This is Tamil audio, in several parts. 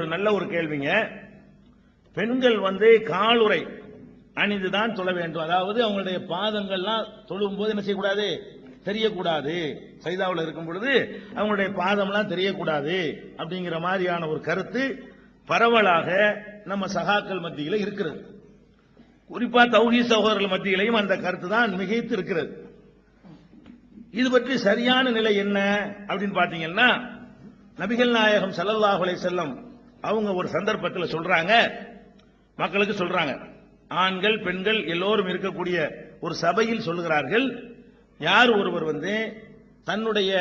ஒரு நல்ல ஒரு கேள்விங்க. பெண்கள் வந்து காலுறை அணிந்துதான் தொழ வேண்டும். அதாவது அவங்களுடைய பாதங்கள்லாம் தொழும் போது என்ன செய்யக்கூடாது? தெரியக்கூடாது. சைதாவில் இருக்கும் பொழுது அவங்களுடைய பாதம்லாம் தெரியக்கூடாது அப்படிங்கிற மாதிரியான ஒரு கருத்து பரவலாக நம்ம சகாக்கள் மத்தியில் இருக்கிறது. குறிப்பா தௌஹி சகோதரர்கள் மத்தியிலையும் அந்த கருத்து தான் மிகைத்து இருக்கிறது. இது பற்றி சரியான நிலை என்ன அப்படின்னு பாத்தீங்கன்னா நபிகள் நாயகம் ஸல்லல்லாஹு செல்லம் அவங்க ஒரு சந்தர்ப்பத்தில் சொல்றாங்க மக்களுக்கு சொல்றாங்க. ஆண்கள் பெண்கள் எல்லோரும் இருக்கக்கூடிய ஒரு சபையில் சொல்லுகிறார்கள் யார் ஒருவர் வந்து தன்னுடைய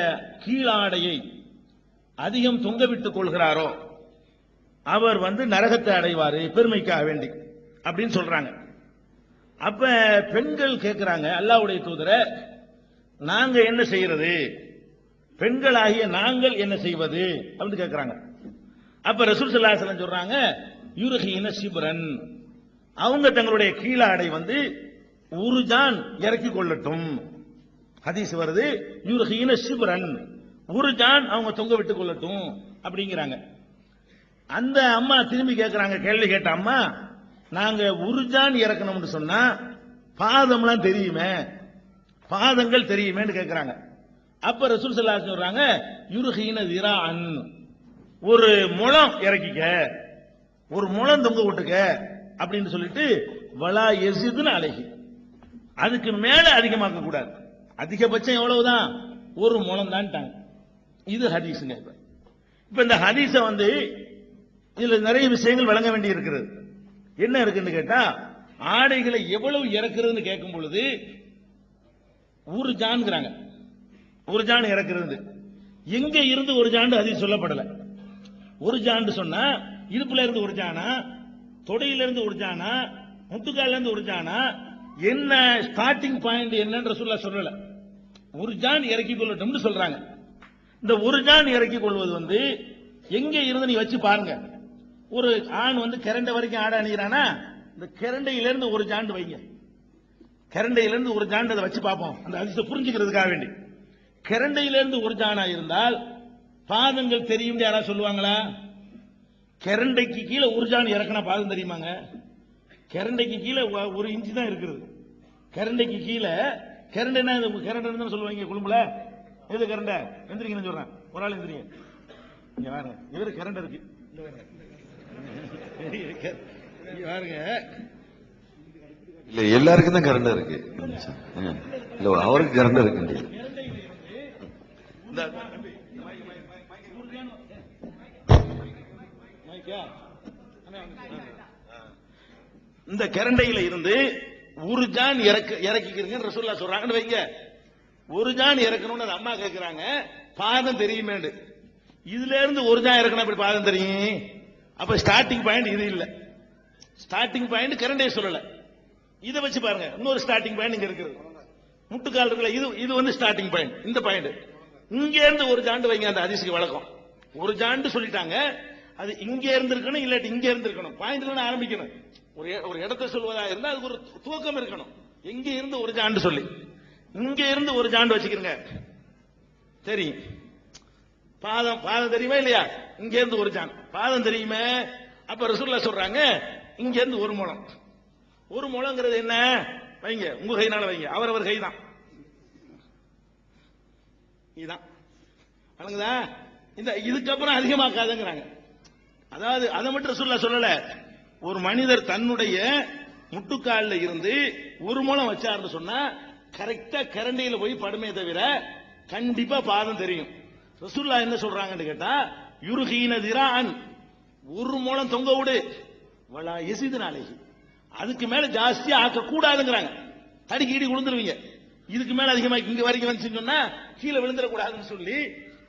கீழாடையை அதிகம் தொங்கவிட்டுக் கொள்கிறாரோ அவர் வந்து நரகத்தை அடைவார் பெருமைக்காக வேண்டி அப்படின்னு சொல்றாங்க. அப்ப பெண்கள் கேட்கிறாங்க அல்லாஹ்வுடைய தூதரை நாங்க என்ன செய்யறது? பெண்களாகிய நாங்கள் என்ன செய்வது? அப்படின்னு கேட்கிறாங்க அப்ப ரசூல் ஸல்லல்லாஹு சொல்றாங்க யூரகின சிப்ரன் அவங்க தங்களுடைய கீழாடை வந்து உருஜான் இறக்கி கொள்ளட்டும். ஹதீஸ் வருது யூரகின சிப்ரன் உருஜான் அவங்க தொங்க விட்டுக் கொள்ளட்டும் அப்படிங்கிறாங்க. அந்த அம்மா திரும்பி கேட்கிறாங்க கேள்வி கேட்ட அம்மா நாங்க உருஜான் இறக்கணும்னு சொன்னா பாதம்லாம் தெரியுமே பாதங்கள் தெரியுமேன்னு கேட்கிறாங்க அப்ப ரசூல் ஸல்லல்லாஹு அலைஹி சொல்றாங்க யுர்ஹீன திராஅன் ஒரு முளம் இறக்கிக்க ஒரு முழம் தொங்க விட்டுக்க அப்படின்னு சொல்லிட்டு வலா எசிதுன்னு அழகி அதுக்கு மேல அதிகமாக்க கூடாது. அதிகபட்சம் எவ்வளவுதான்? ஒரு முழம் தான்ட்டாங்க இது ஹதீஸுங்க இப்ப. இப்ப இந்த ஹதீஸ வந்து இதுல நிறைய விஷயங்கள் வழங்க வேண்டி இருக்கிறது என்ன இருக்குன்னு கேட்டா ஆடைகளை எவ்வளவு இறக்குறதுன்னு கேட்கும் பொழுது ஒரு ஜான்ங்கிறாங்க. ஒரு ஜான் இறக்குறது. எங்க இருந்து ஒரு ஜாண்டு ஹதீஸ் சொல்லப்படல. ஒரு ஜாண்டு சொன்னா இடுப்புல இருந்து ஒரு ஜானா தொடையில இருந்து ஒரு ஜானா முட்டுக்கால இருந்து ஒரு ஜானா என்ன ஸ்டார்டிங் பாயிண்ட் என்னன்ற சொல்ல சொல்லல. ஒரு ஜான் இறக்கி கொள்ளட்டும்னு சொல்றாங்க. இந்த ஒரு ஜான் இறக்கி கொள்வது வந்து எங்க இருந்து நீ வச்சு பாருங்க. ஒரு ஆண் வந்து கிரண்டை வரைக்கும் ஆட அணிகிறானா இந்த கிரண்டையில இருந்து ஒரு ஜாண்டு வைங்க. கிரண்டையில இருந்து ஒரு ஜாண்டு அதை வச்சு பார்ப்போம். அந்த அதிசயம் புரிஞ்சுக்கிறதுக்காக வேண்டி. கிரண்டையில இருந்து ஒரு ஜானா இருந்தால் பாதங்கள் தெரியும் யாராவது சொல்லுவாங்களா? கிரண்டைக்கு கீழே ஒரு ஜான் இறக்கினா பாதம் தெரியுமாங்க? கிரண்டைக்கு கீழே ஒரு இன்ச்சு தான் இருக்குது. கிரண்டைக்கு கீழே கிரண்டை என்ன இது கிரண்டை சொல்லுவாங்க குழும்புல? எது கிரண்டை? எந்திரிங்கன்னு சொல்றேன். ஒரு ஆள் எந்திரிங்க. இங்க பாருங்க இவரு கிரண்டை இருக்கு. பாருங்க. இல்ல எல்லாருக்கும் தான் கரண்ட் இருக்கு. இல்ல அவருக்கு கரண்ட் இருக்கு இந்த தம்பி, இந்த மைக், மைக், மைக், மைக், நூறு ஜான் மைக்கா? அண்ணே, வாங்க. ஆ. இந்த கரண்டையில இருந்து ஒரு ஜான் இறக்கு இறக்கிக்கிறீங்க ரசூல்லா சொல்றாங்கன்னு வைங்க. ஒரு ஜான் இறக்கணும்னு அது அம்மா கேட்கிறாங்க பாதம் தெரியுமேண்டு. இதுல இருந்து ஒரு ஜான் இறக்கணும் அப்படி பாதம் தெரியும்? அப்ப ஸ்டார்டிங் பாயிண்ட் இது இல்ல. ஸ்டார்டிங் பாயிண்ட் கரண்டை சொல்லல. இதை வச்சு பாருங்க. இன்னொரு ஸ்டார்டிங் பாயிண்ட் இங்க இருக்குது. முட்டுக்கால் இருக்குல்ல இது இது வந்து ஸ்டார்டிங் பாயிண்ட் இந்த பாயிண்ட் இங்க இருந்து ஒரு ஜாண்டு வைங்க அந்த அதிசுக்கு வழக்கம். ஒரு ஜாண்டு சொல்லிட்டாங்க. அது இங்க இருந்து இருக்கணும் இல்லாட்டி இங்க இருந்து இருக்கணும் பாயிண்ட்ல ஆரம்பிக்கணும். ஒரு ஒரு இடத்தை சொல்வதா இருந்தா அதுக்கு ஒரு துவக்கம் இருக்கணும். எங்க இருந்து ஒரு ஜாண்டு சொல்லி. இங்க இருந்து ஒரு ஜாண்டு வச்சுக்கிறங்க. சரி. பாதம் பாதம் தெரியுமா இல்லையா? இங்க இருந்து ஒரு ஜான் பாதம் தெரியுமே? அப்ப ரசூல்லா சொல்றாங்க இங்க இருந்து ஒரு மூலம். ஒரு மூலங்கிறது என்ன? வைங்க உங்க கைனால வைங்க. அவரவர் கைதான் இதுதான் வழங்குதா இந்த இதுக்கப்புறம் அதிகமாக்காதுங்கிறாங்க. அதாவது அதை மட்டும் சொல்ல சொல்லல. ஒரு மனிதர் தன்னுடைய முட்டுக்கால்ல இருந்து ஒரு மூலம் வச்சாருன்னு சொன்னா கரெக்டா கரண்டியில போய் படுமே தவிர கண்டிப்பா பாதம் தெரியும். ரசுல்லா என்ன சொல்றாங்கன்னு கேட்டா யுருகீன திரான் ஒரு மூலம் தொங்க விடு. வலா எசிது நாளைக்கு அதுக்கு மேல ஜாஸ்தியா ஆக்க கூடாதுங்கிறாங்க தடுக்கி இடி விழுந்துருவீங்க. இதுக்கு மேல அதிகமா இங்க வரைக்கும் வந்து சொன்னா கீழே விழுந்துடக்கூடாதுன்னு சொல்லி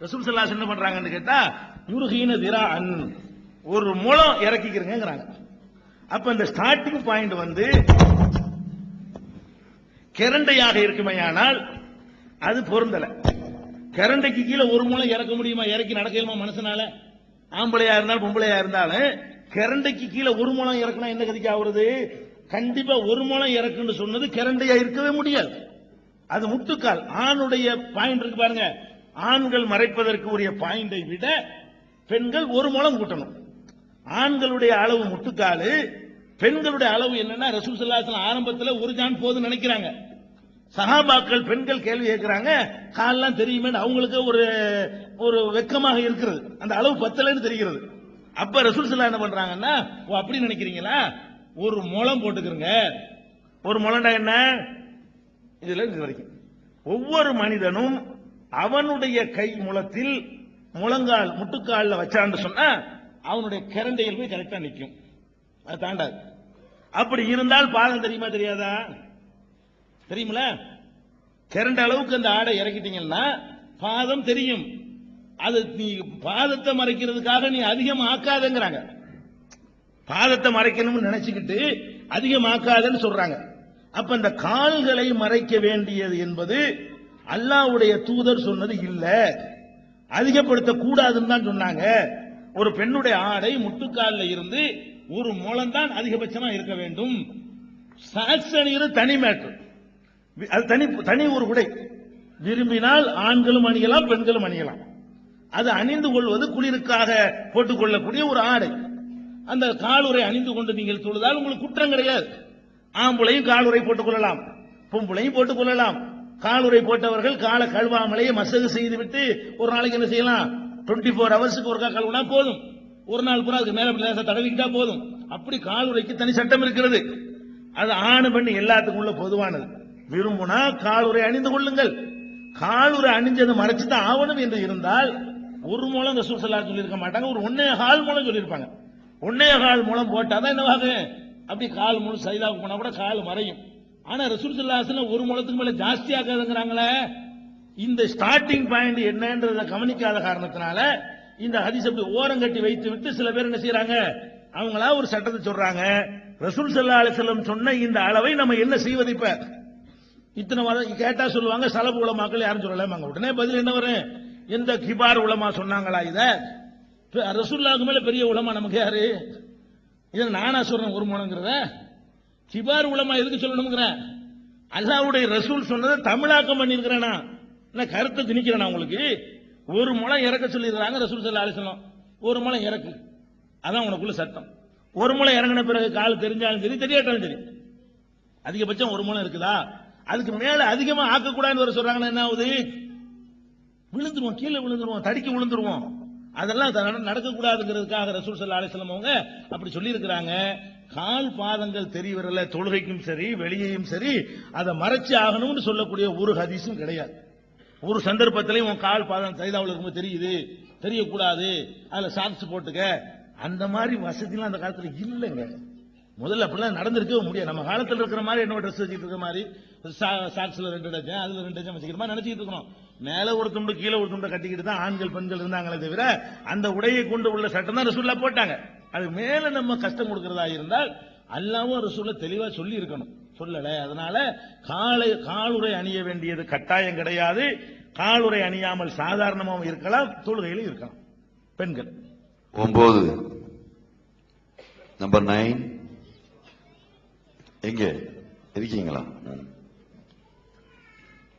ரசூல் சல்லாஸ் என்ன பண்றாங்கன்னு கேட்டா யுருகீன திரான் ஒரு முளம் இறக்கிக்கிறேங்கிறாங்க. அப்ப இந்த ஸ்டார்டிங் பாயிண்ட் வந்து கிரண்டையாக இருக்குமேயானால் அது பொருந்தல. கிரண்டைக்கு கீழே ஒரு மூலம் இறக்க முடியுமா? இறக்கி நடக்கணுமா மனுஷனால ஆம்பளையா இருந்தாலும் பொம்பளையா இருந்தாலும் கிரண்டைக்கு கீழே ஒரு மூலம் இறக்கணும் என்ன கதிக்கு ஆகுறது? கண்டிப்பா ஒரு மூலம் இறக்குன்னு சொன்னது கிரண்டையா இருக்கவே முடியாது. அது முட்டுக்கால். ஆணுடைய பாயிண்ட் இருக்கு பாருங்க. ஆண்கள் மறைப்பதற்கு உரிய பாயிண்டை விட பெண்கள் ஒரு மூலம் கூட்டணும். ஆண்களுடைய அளவு முட்டுக்காலு பெண்களுடைய அளவு என்னன்னா ரசூல் ஸல்லல்லாஹு ஆரம்பத்தில் ஒரு ஜான் போதும் நினைக்கிறாங்க. சஹாபாக்கள் பெண்கள் கேள்வி கேட்கிறாங்க காலெல்லாம் தெரியுமே அவங்களுக்கு ஒரு ஒரு வெக்கமாக இருக்கிறது. அந்த அளவு பத்தலைன்னு தெரிகிறது. அப்ப ரசூல் சல்லா என்ன பண்றாங்கன்னா ஓ அப்படி நினைக்கிறீங்களா? ஒரு முளம் போட்டுக்கிறங்க. ஒரு முளண்டா என்ன? இதுல இது வரைக்கும். ஒவ்வொரு மனிதனும் அவனுடைய கை முளத்தில் முழங்கால் முட்டுக்காலில் வச்சான்னு சொன்னா அவனுடைய கிரண்டையில் போய் கரெக்டா நிற்கும் அது தாண்டாது. அப்படி இருந்தால் பாதம் தெரியுமா தெரியாதா? தெரியுமில கிரண்ட அளவுக்கு அந்த ஆடை இறக்கிட்டீங்கன்னா பாதம் தெரியும். அது நீ பாதத்தை மறைக்கிறதுக்காக நீ அதிகம் ஆக்காதங்கிறாங்க பாதத்தை மறைக்கணும்னு நினைச்சுக்கிட்டு அதிகமாக்காதன்னு சொல்றாங்க. அப்ப இந்த கால்களை மறைக்க வேண்டியது என்பது அல்லாவுடைய தூதர் சொன்னது இல்ல. அதிகப்படுத்த கூடாதுன்னு தான் சொன்னாங்க. ஒரு பெண்ணுடைய ஆடை முட்டுக்கால்ல இருந்து ஒரு மூலம்தான் அதிகபட்சமா இருக்க வேண்டும். சாக்ஸ் தனி மேட்டர் அது தனி தனி ஒரு உடை. விரும்பினால் ஆண்களும் அணியலாம் பெண்களும் அணியலாம். அது அணிந்து கொள்வது குளிருக்காக போட்டுக் கொள்ளக்கூடிய ஒரு ஆடை. அந்த காலுறை அணிந்து கொண்டு நீங்கள் தொழுதால் உங்களுக்கு குற்றம் கிடையாது. ஆம்புளையும் காலுரை போட்டுக் கொள்ளலாம் பொம்புளையும் போட்டுக் கொள்ளலாம். காலுறை போட்டவர்கள் காலை கழுவாமலேயே மசகு செய்துவிட்டு ஒரு நாளைக்கு என்ன செய்யலாம்? 24 ஃபோர் ஹவர்ஸுக்கு ஒருக்கா கழுவுனா போதும். ஒரு நாள் பூரா அதுக்கு மேல அப்படி தடவிக்கிட்டா போதும். அப்படி கால் உரைக்கு தனி சட்டம் இருக்கிறது. அது ஆணு பண்ணி எல்லாத்துக்கும் உள்ள பொதுவானது. விரும்புனா காலுறை அணிந்து கொள்ளுங்கள். காலுறை அணிஞ்சதை மறைச்சு தான் ஆவணும் என்று இருந்தால் ஒரு மூலம் ரசூல் ஸல்லல்லாஹு சொல்லியிருக்க மாட்டாங்க. ஒரு ஒன்னே கால் மூலம் சொல்லியிருப்பாங்க. ஒன்னே கால் மூலம் போட்டாதான் என்னவாக அப்படி கால் மூலம் சைதாவுக்கு போனா கூட கால் மறையும். ஆனா ரசூல் ஸல்லல்லாஹு ஒரு மூலத்துக்கு மேல ஜாஸ்தி ஆகாதுங்கிறாங்களே. இந்த ஸ்டார்டிங் பாயிண்ட் என்னன்றதை கவனிக்காத காரணத்தினால இந்த ஹதீஸ் அப்படி ஓரங்கட்டி வைத்து விட்டு சில பேர் என்ன செய்யறாங்க அவங்களா ஒரு சட்டத்தை சொல்றாங்க. ரசூல் சல்லா அலைஹி சொன்ன இந்த அளவை நம்ம என்ன செய்வது இப்ப? இத்தனை வாரம் கேட்டா சொல்லுவாங்க சலபு உலமாக்கள் யாரும் சொல்லலாமாங்க உடனே பதில் என்ன வரும்? எந்த கிபார் உலமா சொன்னாங்களா இத? இப்ப மேல பெரிய உலமா நமக்கு யாரு? இதை நானா சொல்றேன் ஒரு மனங்கிறத கிபார் உலமா எதுக்கு சொல்லணுங்கிற அல்லாவுடைய ரசூல் சொன்னதை தமிழாக்கம் பண்ணியிருக்கிறேனா? என்ன கருத்தை திணிக்கிறேன் உங்களுக்கு? ஒரு முளம் இறக்க சொல்லிடுறாங்க ரசூல் சல்லா அலிஸ்லாம் ஒரு முளம் இறக்கு. அதான் உனக்குள்ள சட்டம். ஒரு முளை இறங்கின பிறகு கால் தெரிஞ்சாலும் சரி தெரியாட்டாலும் சரி. அதிகபட்சம் ஒரு முளம் இருக்குதா? அதுக்கு மேல அதிகமா ஆக்கக்கூடாதுன்னு வர சொல்றாங்கன்னா என்ன ஆகுது? விழுந்துருவோம் கீழே விழுந்துருவோம் தடிக்க விழுந்துருவோம். அதெல்லாம் நடக்கக்கூடாதுங்கிறதுக்காக ரசூல் சல்லா அலிஸ்லாம் அவங்க அப்படி சொல்லியிருக்கிறாங்க. கால் பாதங்கள் தெரியவிரல தொழுகைக்கும் சரி வெளியையும் சரி அதை மறைச்சு ஆகணும்னு சொல்லக்கூடிய ஒரு ஹதீஸும் கிடையாது. ஒரு சந்தர்ப்பத்திலையும் உன் கால் பாதம் சைதாவில் இருக்கும்போது தெரியுது. தெரியக்கூடாது. அதுல சாக்ஸ் போட்டுக்க. அந்த மாதிரி வசதிலாம் அந்த காலத்துல இல்லைங்க. முதல்ல அப்படிலாம் நடந்திருக்கவே முடியாது. நம்ம காலத்தில் இருக்கிற மாதிரி என்ன ட்ரெஸ் வச்சுட்டு இருக்கிற மாதிரி. சா- சாக்ஸ்ல ரெண்டு டஜன் அதுல ரெண்டு டஜன் வச்சுக்கிற மாதிரி நினைச்சிட்டு இருக்கிறோம் மேல ஒரு துண்டு கீழே ஒரு துண்டை கட்டிக்கிட்டு தான் ஆண்கள் பெண்கள் இருந்தாங்களே தவிர அந்த உடையை கொண்டு உள்ள சட்டம் தான் ரசூல்லா போட்டாங்க. அது மேல நம்ம கஷ்டம் கொடுக்கறதா இருந்தால் அல்லாவும் ரசூல்ல தெளிவா சொல்லி இருக்கணும் சொல்லல. அதனால காலை காலுறை அணிய வேண்டியது கட்டாயம் கிடையாது. காலுறை அணியாமல் சாதாரணமாகவும் இருக்கலாம். தொழுகையிலும் இருக்கலாம். பெண்கள். ஒன்பது நம்பர் நைன் எங்க? இருக்கீங்களா.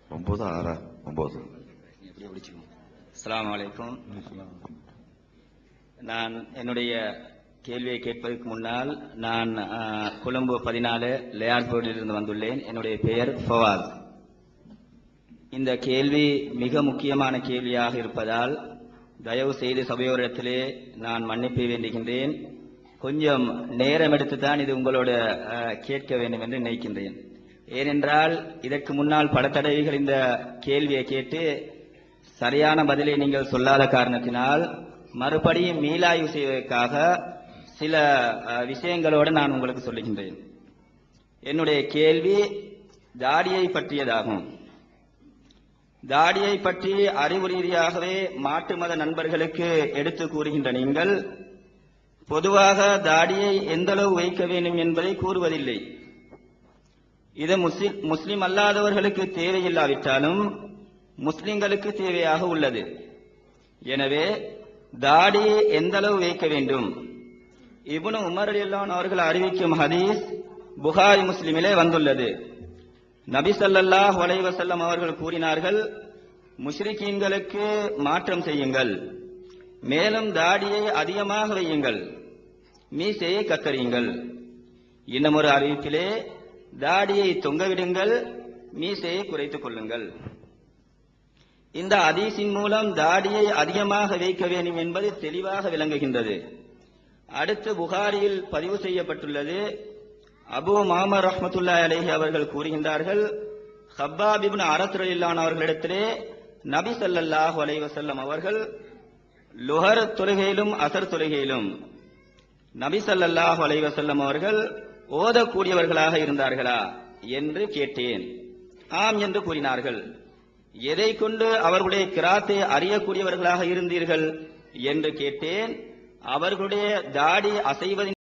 ஒன்பது ஆறா? ஒன்பது அஸ்ஸலாமு அலைக்கும். நான் என்னுடைய கேள்வியை கேட்பதற்கு முன்னால் நான் கொழும்பு பதினாலு லேயார்போர்டிலிருந்து வந்துள்ளேன். என்னுடைய பெயர் ஃபவாத். இந்த கேள்வி மிக முக்கியமான கேள்வியாக இருப்பதால் தயவு செய்து சபையோரிடத்திலே நான் மன்னிப்பு வேண்டுகின்றேன். கொஞ்சம் நேரம் எடுத்து தான் இது உங்களோட கேட்க வேண்டும் என்று நினைக்கின்றேன். ஏனென்றால் இதற்கு முன்னால் பல தடவைகள் இந்த கேள்வியை கேட்டு சரியான பதிலை நீங்கள் சொல்லாத காரணத்தினால் மறுபடியும் மீளாய்வு செய்வதற்காக சில விஷயங்களோடு நான் உங்களுக்கு சொல்லுகின்றேன். என்னுடைய கேள்வி தாடியை பற்றியதாகும். தாடியை பற்றி அறிவு ரீதியாகவே மாட்டு மத நண்பர்களுக்கு எடுத்து கூறுகின்ற நீங்கள் பொதுவாக தாடியை எந்தளவு வைக்க வேண்டும் என்பதை கூறுவதில்லை. இது முஸ்லிம் அல்லாதவர்களுக்கு தேவையில்லாவிட்டாலும் முஸ்லிம்களுக்கு தேவையாக உள்ளது. எனவே தாடியை எந்தளவு வைக்க வேண்டும்? இப்னு உமர் ரலியல்லாஹு அவர்கள் அறிவிக்கும் ஹதீஸ் புகாரி முஸ்லிமிலே வந்துள்ளது. நபி ஸல்லல்லாஹு அலைஹி அவர்கள் கூறினார்கள் முஷ்ரிகீன்களுக்கு மாற்றம் செய்யுங்கள். மேலும் தாடியை அதிகமாக வையுங்கள். மீசையை கத்தரியுங்கள். இன்னும் ஒரு அறிவிப்பிலே தாடியை தொங்கவிடுங்கள் மீசையை குறைத்துக் கொள்ளுங்கள். இந்த அதீசின் மூலம் தாடியை அதிகமாக வைக்க வேண்டும் என்பது தெளிவாக விளங்குகின்றது. அடுத்து புகாரியில் பதிவு செய்யப்பட்டுள்ளது. அபு மாமர் ரஹமத்துல்லா அலைஹி அவர்கள் கூறுகின்றார்கள் ஹப்பாப் இப்னு அரசுரலில்லான் அவர்களிடத்திலே நபி சல்லாஹு அலைவசல்லம் அவர்கள் லுஹர் தொழுகையிலும் அசர் தொழுகையிலும் நபி சல்லாஹு அலைவசல்லம் அவர்கள் ஓதக்கூடியவர்களாக இருந்தார்களா என்று கேட்டேன். ஆம் என்று கூறினார்கள். எதை கொண்டு அவர்களுடைய கிராத்தை அறியக்கூடியவர்களாக இருந்தீர்கள் என்று கேட்டேன். அவர்களுடைய தாடி அசைவதின்